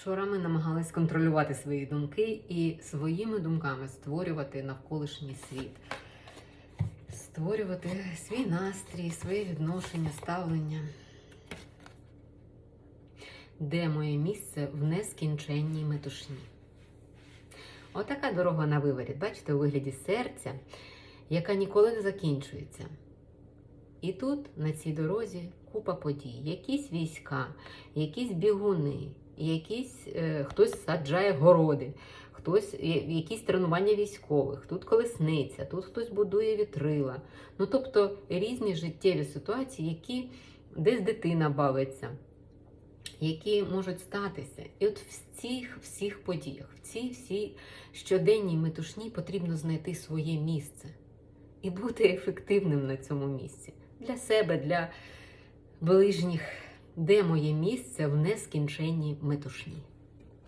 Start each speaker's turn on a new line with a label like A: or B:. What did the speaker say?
A: Вчора ми намагались контролювати свої думки і своїми думками створювати навколишній світ, створювати свій настрій, своє відношення, ставлення. Де моє місце в нескінченній метушні? Отака дорога на виворіт, бачите, у вигляді серця, яка ніколи не закінчується. І тут, на цій дорозі, купа подій. Якісь війська, якісь бігуни, якісь, е, хтось саджає городи, хтось, якісь тренування військових, тут колесниця, тут хтось будує вітрила. Ну, тобто різні життєві ситуації, які десь дитина бавиться, які можуть статися. І от в цих всіх подіях, в цій всій щоденній метушні потрібно знайти своє місце і бути ефективним на цьому місці для себе, для ближніх, де моє місце в нескінченній метушні.